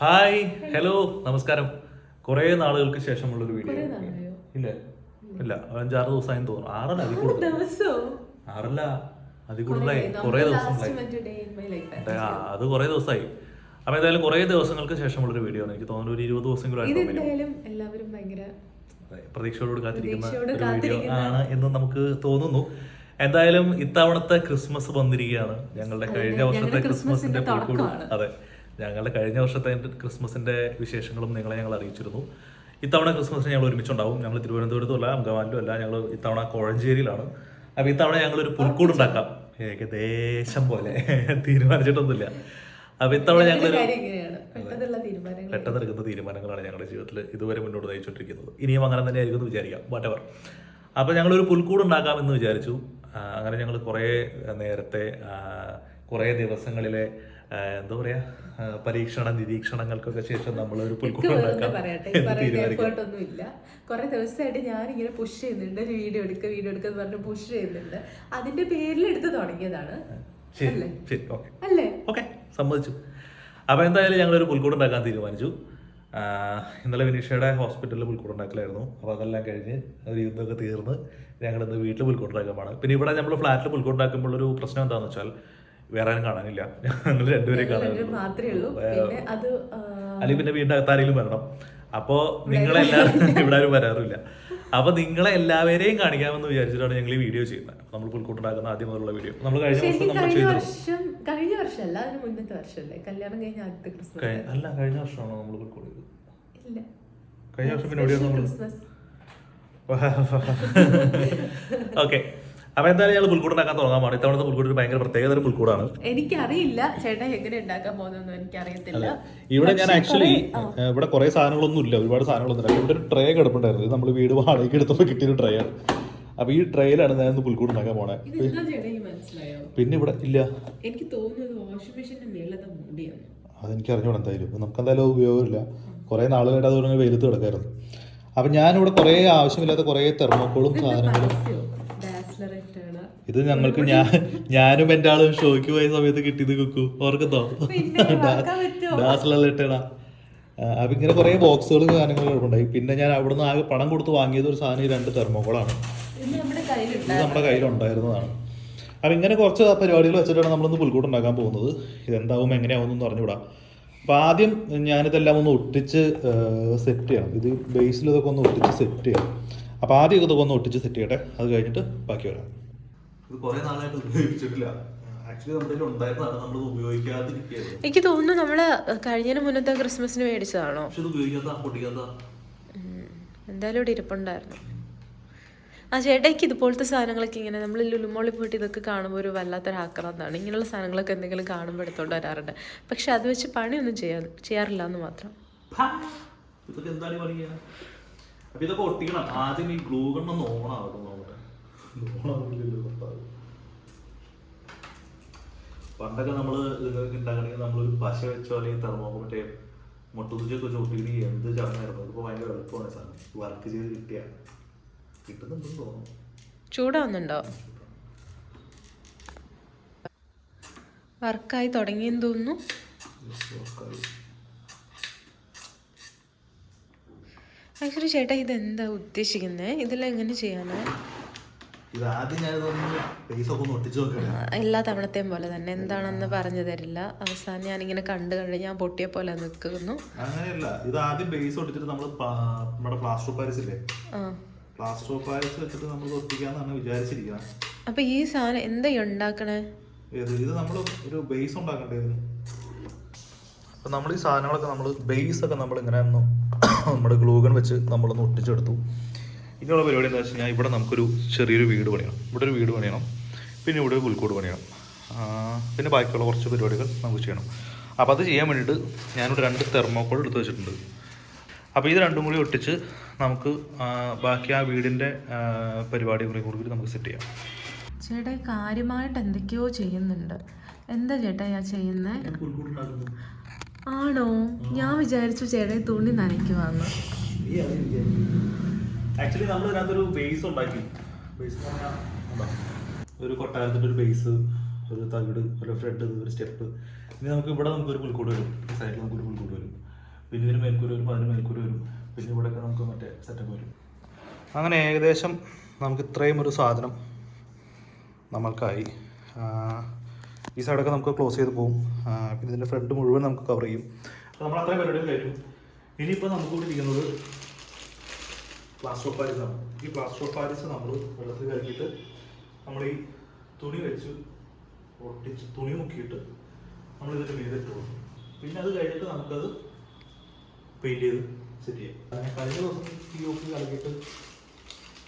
Hi hello നമസ്കാരം. കുറേ നാളുകൾക്ക് ശേഷമുള്ളൊരു വീഡിയോ? ഇല്ല? ഇല്ല. അഞ്ചാറ് ദിവസമായി തോന്നുന്നു. ആറല്ല അതിൽ കൂടുതൽ ആറല്ല അതിൽ കൂടുതലായി. കുറേ ദിവസങ്ങളായി. അത് കുറേ ദിവസമായി. അപ്പൊ എന്തായാലും കുറേ ദിവസങ്ങൾക്ക് ശേഷമുള്ളൊരു വീഡിയോ ആണ്. എനിക്ക് തോന്നുന്നു ഒരു ഇരുപത് ദിവസം പ്രതീക്ഷയോട് കാത്തിരിക്കുന്ന ഒരു വീഡിയോ ആണ് എന്ന് നമുക്ക് തോന്നുന്നു. എന്തായാലും ഇത്തവണത്തെ ക്രിസ്മസ് വന്നിരിക്കുകയാണ്. ഞങ്ങളുടെ കഴിഞ്ഞ വർഷത്തെ ക്രിസ്മസിന്റെ അതെ. ഞങ്ങളുടെ കഴിഞ്ഞ വർഷത്തെ ക്രിസ്മസിന്റെ വിശേഷങ്ങളും നിങ്ങളെ ഞങ്ങൾ അറിയിച്ചിരുന്നു. ഇത്തവണ ക്രിസ്മസിന് ഞങ്ങൾ ഒരുമിച്ചുണ്ടാവും. ഞങ്ങൾ തിരുവനന്തപുരത്തും അല്ല അങ്കമാലിലും അല്ല ഞങ്ങൾ ഇത്തവണ കോഴഞ്ചേരിയിലാണ്. അപ്പൊ ഇത്തവണ ഞങ്ങൾ ഒരു പുൽക്കൂട് ഉണ്ടാക്കാം. ഏകദേശം പോലെ. തീരുമാനിച്ചിട്ടൊന്നുമില്ല. അപ്പൊ ഇത്തവണ ഞങ്ങൾ പെട്ടെന്നെടുക്കുന്ന തീരുമാനങ്ങളാണ് ഞങ്ങളുടെ ജീവിതത്തിൽ ഇതുവരെ മുന്നോട്ട് നയിച്ചുകൊണ്ടിരിക്കുന്നത്. ഇനിയും അങ്ങനെ തന്നെ ആയിരിക്കും എന്ന് വിചാരിക്കാം വാട്ടവർ അപ്പോൾ ഒരു പുൽക്കൂട് ഉണ്ടാക്കാമെന്ന് വിചാരിച്ചു. ആ, അങ്ങനെ ഞങ്ങൾ കുറേ നേരത്തെ കുറെ ദിവസങ്ങളിലെ എന്താ പറയാ? പരീക്ഷണ നിരീക്ഷണങ്ങൾക്കൊക്കെ ശേഷം നമ്മൾ ഒരു പുൽക്കൂട് ഉണ്ടാക്കാം. പറയട്ടെ. ഈ എന്ന് പറയുന്ന തീരുമാനിക്കും. എഫേർട്ട് ഒന്നും ഇല്ല കുറെ ദിവസമായിട്ട് ഞാൻ ഇങ്ങനെ പുഷ് ചെയ്യുന്നുണ്ട്. ഒരു വീഡിയോ എടുക്ക വീഡിയോ എടുക്കുക എന്ന് പറഞ്ഞ് പുഷ് ചെയ്യുന്നുണ്ട്. അതിന്റെ പേരിൽ എടുത്ത് തുടങ്ങിയതാണ്. അല്ലേ? ഓക്കെ. സമ്മതിച്ചു. അപ്പൊ എന്തായാലും ഞങ്ങൾ ഒരു പുൽക്കൂട് ഉണ്ടാക്കാൻ തീരുമാനിച്ചു. ഇന്നലെ വിനീഷയുടെ ഹോസ്പിറ്റലിൽ പുൽക്കൂട് ഉണ്ടാക്കലായിരുന്നു. അപ്പോൾ അതെല്ലാം കഴിഞ്ഞ് ഒരു യുദ്ധമൊക്കെ തീർന്ന് ഞങ്ങൾ ഇന്ന് വീട്ടിൽ പുൽക്കൂട് ഉണ്ടാക്കാമാണ് പിന്നെ ഇവിടെ നമ്മൾ ഫ്ലാറ്റിൽ പുൽക്കൂട് ഉണ്ടാക്കുമ്പോൾ ഒരു പ്രശ്നം എന്താണെന്ന് വെച്ചാൽ വേറെ ആരും കാണാനില്ല. ഞങ്ങൾ രണ്ടുപേരെ കാണാൻ കാണാനുള്ളൂ ഉള്ളൂ പിന്നെ അത് അകത്ത് അല്ലെങ്കിൽ പിന്നെ വീണ്ടും അകത്താരെങ്കിലും വരണം. അപ്പോ നിങ്ങളെല്ലാവരും ഇവിടെ ആരും വരാറില്ല. അപ്പോൾ നിങ്ങളെ എല്ലാവരെയും കാണിക്കാമെന്ന് വിചാരിച്ചിട്ടാണ് ഞങ്ങൾ ഈ വീഡിയോ ചെയ്യുന്നത്. നമ്മൾ പുൽക്കൂട്ടുണ്ടാക്കുന്ന ആദ്യം മുതലുള്ള വീഡിയോ. നമ്മൾ കഴിഞ്ഞ വർഷം നമ്മൾ കഴിഞ്ഞ ചെയ്തു. വർഷം കഴിഞ്ഞ വർഷമല്ല അതിന് മുന്നത്തെ വർഷമല്ലേ? കല്യാണം കഴിഞ്ഞ ആദ്യത്തെ ക്രിസ്മസ്. അല്ല കഴിഞ്ഞ വർഷമാണോ നമ്മൾ പുൽക്കൂട് ഇല്ല. കഴിഞ്ഞ വർഷം പിന്നെ ഓക്കെ അപ്പൊ എന്തായാലും ഞങ്ങൾ പുൽക്കൂട് ഉണ്ടാക്കാൻ തുടങ്ങാൻ പോകണം ഇത്തവണത്തെ പുൽക്കൂട് ഭയങ്കര പ്രത്യേകത ഒരു പുൽക്കൂടാണ്. എനിക്കറിയില്ല ചേട്ടാ എങ്ങനെ ഉണ്ടാക്കാൻ പോകുന്നതെന്ന് എനിക്കറിയത്തില്ല. ഇവിടെ ഞാൻ ആക്ച്വലി ഇവിടെ കുറെ സാധനങ്ങളൊന്നും ഇല്ല. ഒരുപാട് സാധനങ്ങളൊന്നും ഇല്ല. ഇവിടെ ഒരു ട്രേ കിടപ്പുണ്ടായിരുന്നു. നമ്മൾ വീട് വാടകയ്ക്ക് എടുത്തപ്പോൾ കിട്ടിയൊരു ട്രേ ആണ്. അപ്പൊ ഈ ട്രേയിലാണ് ഞാൻ ഇന്ന് പുൽക്കൂട് ഉണ്ടാക്കാൻ പോണേ. പിന്നെ ഇവിടെ ഇല്ല. എനിക്ക് തോന്നുന്നത് വാഷിംഗ് മെഷീന്റെ അതെനിക്ക് അറിഞ്ഞോളൂ എന്തായാലും. നമുക്ക് എന്തായാലും ഉപയോഗമില്ല. കുറേ നാളുകളായിട്ട് അതുകൊണ്ട് വെയിലത്ത് കിടക്കായിരുന്നു. അപ്പൊ ഞാനിവിടെ കുറേ ആവശ്യമില്ലാത്ത കുറേ തെർമോക്കോളും സാധനങ്ങളും ഇത് ഞങ്ങൾക്ക് ഞാൻ ഞാനും എന്റെ ആളും ഷോയ്ക്ക് പോയ സമയത്ത് കിട്ടിയത് കുക്കു. ഓർക്കുന്നോ? ഡാസിലെല്ലാം ഇട്ടേടാ. അപ്പം ഇങ്ങനെ കുറേ ബോക്സുകളും സാധനങ്ങളും ഉണ്ടായി പിന്നെ ഞാൻ അവിടുന്ന് ആകെ പണം കൊടുത്ത് വാങ്ങിയത് ഒരു സാധനം ഈ രണ്ട് തെർമോക്കോളാണ് ഇത് നമ്മുടെ കയ്യിലുണ്ട് ഇത് നമ്മുടെ കയ്യിലുണ്ടായിരുന്നതാണ്. അപ്പം ഇങ്ങനെ കുറച്ച് പരിപാടികൾ വെച്ചിട്ടാണ് നമ്മളിന്ന് പുൽക്കൂട്ട് ഉണ്ടാക്കാൻ പോകുന്നത്. ഇതെന്താവും എങ്ങനെയാവും എന്ന് പറഞ്ഞുകൂടാ. അപ്പം ആദ്യം ഞാനിതെല്ലാം ഒന്ന് ഒട്ടിച്ച് സെറ്റ് ചെയ്യണം. ഇത് ബേസിൽ ഇതൊക്കെ ഒന്ന് ഒട്ടിച്ച് സെറ്റ് ചെയ്യണം. അപ്പോൾ ആദ്യം ഇതൊക്കെ ഒന്ന് ഒട്ടിച്ച് സെറ്റ് ചെയ്യട്ടെ. അത് കഴിഞ്ഞിട്ട് ബാക്കി വരാം. ഇത് കുറേ നാളായിട്ട് ഉപയോഗിച്ചിട്ടില്ല. ആക്ച്വലി നമ്മുടെ ഉണ്ടായിരുന്നതാണ് നമ്മൾ എനിക്ക് തോന്നുന്നു നമ്മൾ കഴിഞ്ഞതിന് മുന്നത്തെ ക്രിസ്മസിന് മേടിച്ചതാണോ? പക്ഷെ ഇത് ഉപയോഗിക്കാത്ത പൊട്ടിക്കാത്ത. എന്തായാലും ഇവിടെ ഇരിപ്പുണ്ടായിരുന്നു. ആ ചേട്ടയ്ക്ക് ഇതുപോലത്തെ സാധനങ്ങളൊക്കെ ഇങ്ങനെ നമ്മൾ ലുലുമോളിൽ പോയിട്ട് ഇതൊക്കെ കാണുമ്പോൾ ഒരു വല്ലാത്തൊരു ആക്രാന്താണ് ഇങ്ങനെയുള്ള സാധനങ്ങളൊക്കെ എന്തെങ്കിലും കാണുമ്പോൾ എടുത്തോണ്ട് വരാറുണ്ട്. പക്ഷെ അത് വെച്ച് പണിയൊന്നും ചെയ്യാ ചെയ്യാറില്ല എന്ന് മാത്രം. ഇതൊക്കെ എന്താണ് പറയുക അപ്പൊ ഇതൊക്കെ ഒട്ടിക്കണം. ആദ്യം ഈ ഗ്ലൂ കണ്ണൊന്ന് ഓണാകും നോക്കട്ടെ ഓണാവില്ലല്ലോ ഭർത്താവ്. പണ്ടൊക്കെ നമ്മൾ ഇതൊക്കെ ഉണ്ടാക്കണമെങ്കിൽ നമ്മളൊരു പശ വെച്ചോ അല്ലെങ്കിൽ തെർമോക്കോ മറ്റേ മുട്ടുതുജൊക്കെ വെച്ച് ഒട്ടിക്കണമെങ്കിൽ എന്ത് ചടങ്ങായിരുന്നു അതിപ്പോ ഭയങ്കര എളുപ്പമാണ് സാധനം. വർക്ക് ചെയ്ത് കിട്ടിയ. കിട്ടുന്നുണ്ടെന്ന് തോന്നുന്നു. ചൂടാവുന്നുണ്ടോ? വർക്കായി തുടങ്ങിയെന്ന് തോന്നുന്നു. ആക്ച്വലി ചേട്ടാ ഇത് എന്താ ഉദ്ദേശിക്കുന്നത് ഇതെല്ലാം എങ്ങനെ ചെയ്യാനാ? ഇത് ആദ്യം ഞാൻ പൈസ ഒക്കെ ഒട്ടിച്ച് എല്ലാ തവണത്തെയും പോലെ തന്നെ. എന്താണെന്ന് പറഞ്ഞു തരില്ല. അവസാനം ഞാൻ ഇങ്ങനെ കണ്ടു കണ്ട് ഞാൻ പൊട്ടിയ പോലെ നിൽക്കുന്നു അങ്ങനെയല്ല. ഇത് ആദ്യം ബേസ് ഒട്ടിച്ചിട്ട് നമ്മൾ നമ്മുടെ പ്ലാസ്റ്റർ പാരിസ് ഇല്ലേ പ്ലാസ്റ്റർ ഓഫ് പാരിസ് വെച്ചിട്ട് നമ്മൾ ഒട്ടിക്കാന്നാണ് വിചാരിച്ചിരിക്കുന്നത് അപ്പൊ ഈ സാധനം എന്താ ഉണ്ടാക്കണേ? ഇത് നമ്മൾ ഒരു ബേസ് ഉണ്ടാക്കേണ്ടത് അപ്പം നമ്മൾ ഈ സാധനങ്ങളൊക്കെ നമ്മൾ ബേസ് ഒക്കെ നമ്മൾ ഇങ്ങനെ ഒന്ന് നമ്മുടെ ഗ്ലൂഗൺ വെച്ച് നമ്മളൊന്ന് ഒട്ടിച്ചെടുത്തു. ഇനിയുള്ള പരിപാടി എന്താ വെച്ച് കഴിഞ്ഞാൽ ഇവിടെ നമുക്കൊരു ചെറിയൊരു വീട് പണിയണം. ഇവിടെ ഒരു വീട് പണിയണം. പിന്നെ ഇവിടെ ഒരു പുൽക്കൂട് പണിയണം. പിന്നെ ബാക്കിയുള്ള കുറച്ച് പരിപാടികൾ നമുക്ക് ചെയ്യണം. അപ്പോൾ അത് ചെയ്യാൻ വേണ്ടിയിട്ട് ഞാനിവിടെ രണ്ട് തെർമോക്കോൾ എടുത്ത് വെച്ചിട്ടുണ്ട്. അപ്പോൾ ഇത് രണ്ടും കൂടി ഒട്ടിച്ച് നമുക്ക് ബാക്കി ആ വീടിന്റെ പരിപാടികളെ കൂടി നമുക്ക് സെറ്റ് ചെയ്യാം. ചേട്ടാ കാര്യമായിട്ട് എന്തൊക്കെയോ ചെയ്യുന്നുണ്ട്. എന്താ ചേട്ടാ ഞാൻ ചെയ്യുന്നത് ആണോ? ഞാൻ വിചാരിച്ചു ചേട്ടാ ഈ തുണി നനയ്ക്കുവാന്ന്. ആക്ച്വലി നമ്മൾ ഇതിനകത്തൊരു ബേസ് ഉണ്ടാക്കി. ബേസ് ഒരു കൊട്ടാരത്തിന്റെ ഒരു ബേസ് ഒരു തകിട് ഒരു ഫ്രെഡ് ഒരു സ്റ്റെപ്പ് ഇനി നമുക്ക് ഇവിടെ നമുക്ക് ഒരു പുൽക്കൂട് വരും. സൈഡിൽ നമുക്ക് ഒരു പുൽക്കൂട് വരും. പിന്നെ ഇതിന് മേൽക്കൂര വരും അതിന് മേൽക്കൂര വരും. പിന്നെ ഇവിടെയൊക്കെ നമുക്ക് മറ്റേ സെറ്റപ്പ് വരും. അങ്ങനെ ഏകദേശം നമുക്ക് ഇത്രയും ഒരു സാധനം നമ്മൾക്കായി. ഈ സൈഡൊക്കെ നമുക്ക് ക്ലോസ് ചെയ്ത് പോകും പിന്നെ ഇതിന്റെ ഫ്രണ്ട് മുഴുവൻ നമുക്ക് കവർ ചെയ്യും. നമ്മൾ അത്രയും പരിപാടികൾ കഴിഞ്ഞു. ഇനിയിപ്പോൾ നമുക്ക് കൂടി ഇരിക്കുന്നത് പ്ലാസ്റ്റർ ഓഫ് പാരീസ് ആണ് ഈ പ്ലാസ്റ്റർ ഓഫ് പാരീസ് നമ്മൾ വെള്ളത്തിൽ കലക്കിയിട്ട് നമ്മൾ ഈ തുണി വെച്ച് ഒട്ടിച്ച് തുണി മുക്കിയിട്ട് നമ്മൾ ഇതിന്റെ മീതെ ഇട്ട് കൊടുക്കും. പിന്നെ അത് കഴിഞ്ഞിട്ട് നമുക്കത് പെയിന്റ് ചെയ്ത് സെറ്റ് ചെയ്യാം. അങ്ങനെ കഴിഞ്ഞ ദിവസം ഈ ഓഫ് കലക്കിയിട്ട്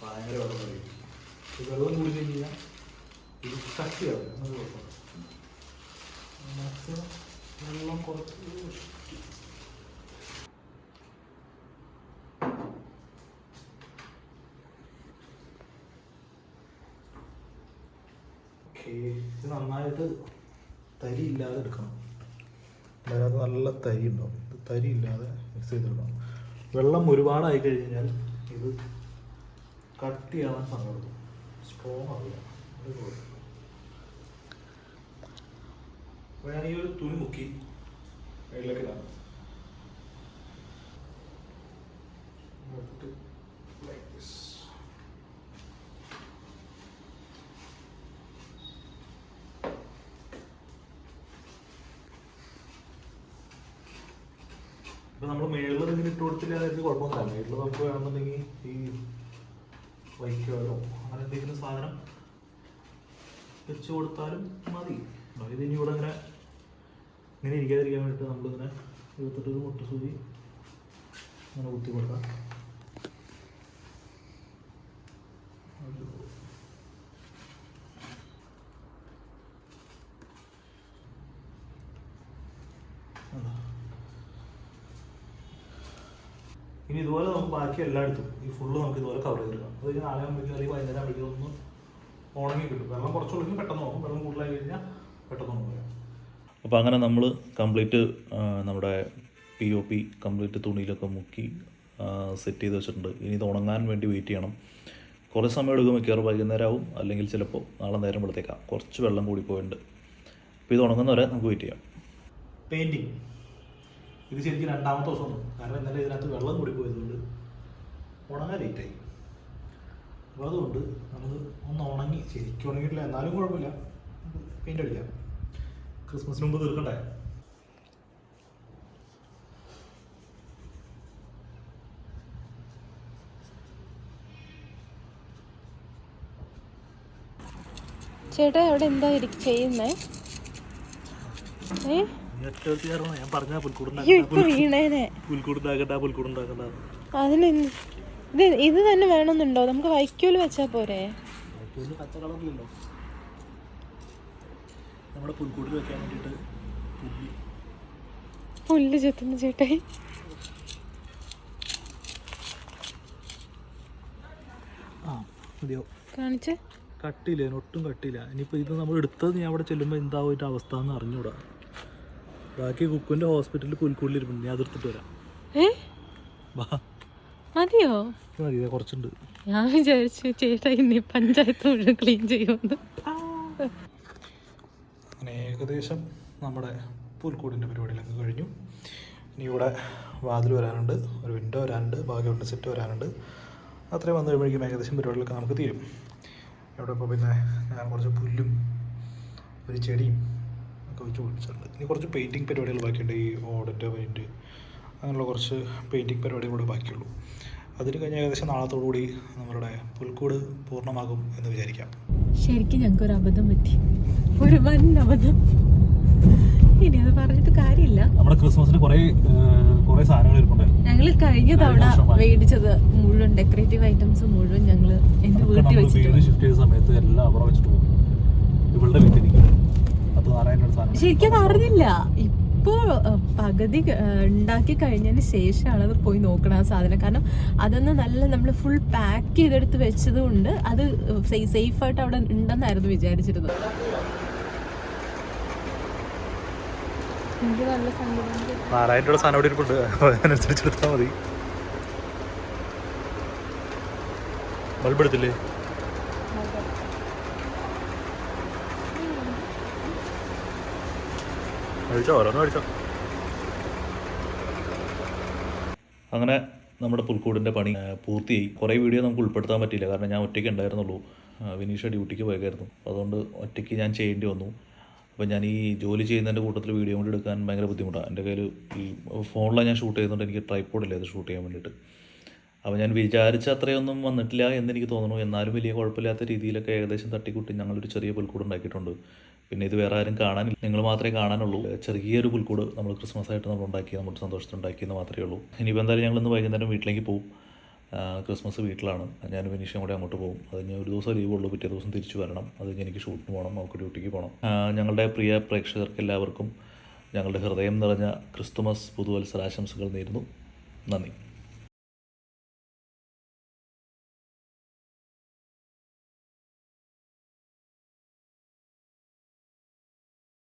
ഭയങ്കര വെള്ളം കഴിയും വെള്ളം കൂടി കഴിഞ്ഞ് കഴിഞ്ഞാൽ ഇത് കട്ടിയാവും. എന്നൊരു കുഴപ്പമില്ല. വെള്ളം കുറച്ച് ഇത് നന്നായിട്ട് തരി ഇല്ലാതെ എടുക്കണം. അതിനകത്ത് നല്ല തരി ഉണ്ടാവും. തരി ഇല്ലാതെ മിക്സ് ചെയ്തെടുക്കണം വെള്ളം ഒരുപാടായി കഴിഞ്ഞാൽ ഇത് കട്ടിയാവാൻ സമയമെടുക്കും സ്ട്രോങ് ആവില്ല. അപ്പോൾ ഞാൻ ഈ ഒരു തുണി മുക്കി അതിലേക്ക് ഇപ്പൊ നമ്മൾ മേളിൽ ഇങ്ങനെ ഇട്ട് കൊടുത്തില്ല അതിന് കുഴപ്പമൊന്നുമില്ല. മേളിൽ നമുക്ക് വേണമെന്നുണ്ടെങ്കിൽ ഈ വൈക്കോലോ അങ്ങനെ എന്തെങ്കിലും സാധനം വെച്ച് കൊടുത്താലും മതി. അതായത് ഇനി ഇവിടെ ഇങ്ങനെ ഇങ്ങനെ ഇരിക്കാതിരിക്കാൻ വേണ്ടിയിട്ട് നമ്മളിങ്ങനെ ഇരുപത്തെട്ട് മുട്ട സൂചി അങ്ങനെ കുത്തി കൊടുക്കാം അതാ. ഇനി ഇതുപോലെ നമുക്ക് ബാക്കി എല്ലായിടത്തും ഈ ഫുള്ള് നമുക്ക് ഇതുപോലെ കവർ ചെയ്തെടുക്കാം അത് കഴിഞ്ഞാൽ നാളെ ആകുമ്പോഴേക്കും അല്ലെങ്കിൽ വൈകുന്നേരം ആകുമ്പോഴേക്കും ഒന്ന് ഉണങ്ങി കിട്ടും. വെള്ളം കുറച്ചു ഒഴുകി പെട്ടെന്ന് ഉണങ്ങും. വെള്ളം കൂടുതലായി കഴിഞ്ഞാൽ പെട്ടെന്ന് ഉണങ്ങില്ല അപ്പോൾ അങ്ങനെ നമ്മൾ കംപ്ലീറ്റ് നമ്മുടെ പി ഒ പി കംപ്ലീറ്റ് തുണിയിലൊക്കെ മുക്കി സെറ്റ് ചെയ്ത് വെച്ചിട്ടുണ്ട്. ഇനി ഇത് ഉണങ്ങാൻ വേണ്ടി വെയിറ്റ് ചെയ്യണം. കുറേ സമയം എടുക്കും മിക്കവാറും. വൈകുന്നേരം ആവും അല്ലെങ്കിൽ ചിലപ്പോൾ നാളെ നേരം വെളുത്തേക്കാം. കുറച്ച് വെള്ളം കൂടി പോയിട്ടുണ്ട് അപ്പോൾ ഇത് ഉണങ്ങുന്നവരെ നമുക്ക് വെയിറ്റ് ചെയ്യാം. പെയിന്റിങ് ഇത് ശരിക്കും രണ്ടാമത്തെ ദിവസമാണ്. കാരണം ഇന്നലെ ഇതിനകത്ത് വെള്ളം കൂടി പോയതുകൊണ്ട് ഉണങ്ങാൻ ലേറ്റായി അപ്പോൾ അതുകൊണ്ട് നമ്മൾ ഒന്ന് ഉണങ്ങി ശരിക്കും ഉണങ്ങിയിട്ടില്ല എന്നാലും കുഴപ്പമില്ല. പെയിന്റ് അടിക്കാം. ക്രിസ്മസിന് മുമ്പ് തീർക്കണ്ടേ? ചേട്ടാ അവിടെ എന്താ ചെയ്യുന്നേ? ഏ? ഞാൻ പറഞ്ഞ പുൽക്കൂടുണ്ടാക്കണ്ട. പുൽക്കൂടുണ്ടാക്കണ്ട അതിന് ഇത് ഇത് തന്നെ വേണമെന്നുണ്ടോ? നമുക്ക് വൈക്കോൽ വെച്ചാ പോരെ. പച്ച കളറിലല്ലോ? നമ്മുടെ പുൽക്കൂട്ടിൽ വെക്കാൻ വേണ്ടിയിട്ട് പുല്ല്. ചെത്തുന്ന ചേട്ടായി കാണിച്ചേ. കട്ടിയില്ല? ഒട്ടും കട്ടിയില്ല. ഇനിയിപ്പോൾ ഇത് നമ്മൾ എടുത്തത് ഞാൻ അവിടെ ചെല്ലുമ്പോൾ എന്താ ഒരു അവസ്ഥ എന്ന് അറിഞ്ഞൂടാ. ബാക്കി കുക്കുന്റെ ഹോസ്പിറ്റലിൽ പുൽക്കൂടിൽ ഇരിപ്പുണ്ട് ഞാൻ അതിർത്തിട്ട് വരാം. മതിയോ? മതി കുറച്ചുണ്ട്. ഞാൻ വിചാരിച്ചു ചേട്ടാ ഇനി പഞ്ചായത്ത് മുഴുവൻ ക്ലീൻ ചെയ്യുമെന്ന്. ഏകദേശം നമ്മുടെ പുൽക്കൂടിന്റെ പരിപാടികളൊക്കെ കഴിഞ്ഞു. ഇനി ഇവിടെ വാതിൽ വരാനുണ്ട് ഒരു വിൻഡോ വരാനുണ്ട് ബാക്കിയുണ്ട് സെറ്റ് വരാനുണ്ട്. അത്രയും വന്നു കഴിയുമ്പോഴേക്കും ഏകദേശം പരിപാടികളൊക്കെ നമുക്ക് തീരും. ഇവിടെ ഇപ്പോൾ പിന്നെ ഞാൻ കുറച്ച് പുല്ലും ഒരു ചെടിയും ഒക്കെ വെച്ച് പിടിപ്പിച്ചിട്ടുണ്ട് ഇനി കുറച്ച് പെയിന്റിങ് പരിപാടികൾ ബാക്കിയുണ്ട്. ഈ ഓടിന്റെ പെയിന്റ് അങ്ങനെയുള്ള കുറച്ച് പെയിന്റിങ് പരിപാടികൾ കൂടെ ബാക്കിയുള്ളൂ. അതിന് കഴിഞ്ഞ ഏകദേശം നാളത്തോടു കൂടി നമ്മളുടെ പുൽക്കൂട് പൂർണമാകും എന്ന് വിചാരിക്കാം. ശരിക്കും ഞങ്ങൾക്ക് ഒരു അബദ്ധം പറ്റി. ഒരു വൻ അബദ്ധം. ഇനി അത് പറഞ്ഞിട്ട് കാര്യമില്ല. നമ്മുടെ ക്രിസ്മസിന് കുറേ കുറേ സാധനങ്ങൾ ഇരിപ്പുണ്ടായിരുന്നു ഞങ്ങൾ കഴിഞ്ഞ തവണ മേടിച്ചത് മുഴുവൻ ഡെക്കറേറ്റീവ് ഐറ്റംസ് മുഴുവൻ ഞങ്ങൾ എന്റെ വീട്ടിൽ വെച്ചിട്ട് വെച്ചിട്ടുണ്ട് ഷിഫ്റ്റ് ചെയ്ത സമയത്ത് എല്ലാം അവിടെ വെച്ചിട്ട് പോകും. ഇവളുടെ വീട്ടിൽ ശരിക്കും അറിഞ്ഞില്ല. ഇപ്പോ പകുതി ഉണ്ടാക്കി കഴിഞ്ഞതിന് ശേഷമാണ് അത് പോയി നോക്കണം ആ സാധനം. കാരണം അതൊന്ന് നല്ല നമ്മൾ ഫുൾ പാക്ക് ചെയ്തെടുത്ത് വെച്ചതുകൊണ്ട് അത് സേഫ് ആയിട്ട് അവിടെ ഉണ്ടെന്നായിരുന്നു വിചാരിച്ചിരുന്നത്. നാരായണയുടെ സാധനം അവിടെ ഇരിപ്പുണ്ട്. അതിനനുസരിച്ച് എടുത്താൽ മതി. ബൾബ് എടുത്തില്ലേ? കഴിച്ചോ ഓരോന്ന് അങ്ങനെ നമ്മുടെ പുൽക്കൂടിന്റെ പണി പൂർത്തിയായി. കുറേ വീഡിയോ നമുക്ക് ഉൾപ്പെടുത്താൻ പറ്റിയില്ല കാരണം ഞാൻ ഒറ്റയ്ക്ക് ഉണ്ടായിരുന്നുള്ളൂ. വിനീഷ ഡ്യൂട്ടിക്ക് പോയേക്കായിരുന്നു അതുകൊണ്ട് ഒറ്റയ്ക്ക് ഞാൻ ചെയ്യേണ്ടി വന്നു. അപ്പോൾ ഞാൻ ഈ ജോലി ചെയ്യുന്നതിന്റെ കൂട്ടത്തിൽ വീഡിയോ കൊണ്ട് എടുക്കാൻ ഭയങ്കര ബുദ്ധിമുട്ടാണ്. എന്റെ കയ്യിൽ ഈ ഫോണിലാണ് ഞാൻ ഷൂട്ട് ചെയ്യുന്നുണ്ട് എനിക്ക് ട്രൈപ്പോഡില്ല ഇത് ഷൂട്ട് ചെയ്യാൻ വേണ്ടിയിട്ട്. അപ്പോൾ ഞാൻ വിചാരിച്ച അത്രയൊന്നും വന്നിട്ടില്ല എന്ന് എനിക്ക് തോന്നുന്നു. എന്നാലും വലിയ കുഴപ്പമില്ലാത്ത രീതിയിലൊക്കെ ഏകദേശം തട്ടിക്കൂട്ടി ഞങ്ങളൊരു ചെറിയ പുൽക്കൂട് ഉണ്ടാക്കിയിട്ടുണ്ട്. പിന്നെ ഇത് വേറെ ആരും കാണാനില്ല. നിങ്ങൾ മാത്രമേ കാണാനുള്ളൂ. ചെറിയൊരു പുൽക്കൂട് നമ്മൾ ക്രിസ്മസ് ആയിട്ട് നമ്മൾ ഉണ്ടാക്കി നമ്മുടെ സന്തോഷത്തിൽ ഉണ്ടാക്കിയെന്ന് മാത്രമേ ഉള്ളൂ. ഇനിയിപ്പോൾ എന്തായാലും ഞങ്ങൾ ഇന്ന് വൈകുന്നേരം വീട്ടിലേക്ക് പോകും ക്രിസ്മസ് വീട്ടിലാണ്. ഞാൻ വിനീഷും കൂടെ അങ്ങോട്ട് പോകും അത് ഞാൻ ഒരു ദിവസം ലീവ് ഉള്ളൂ. പിറ്റേ ദിവസം തിരിച്ചു വരണം. അത് എനിക്ക് ഷൂട്ടിന് പോകണം അവർക്ക് ഡ്യൂട്ടിക്ക് പോകണം. ഞങ്ങളുടെ പ്രിയ പ്രേക്ഷകർക്ക് എല്ലാവർക്കും ഞങ്ങളുടെ ഹൃദയം നിറഞ്ഞ ക്രിസ്തുമസ് പുതുവത്സരാശംസകൾ നേരുന്നു. നന്ദി.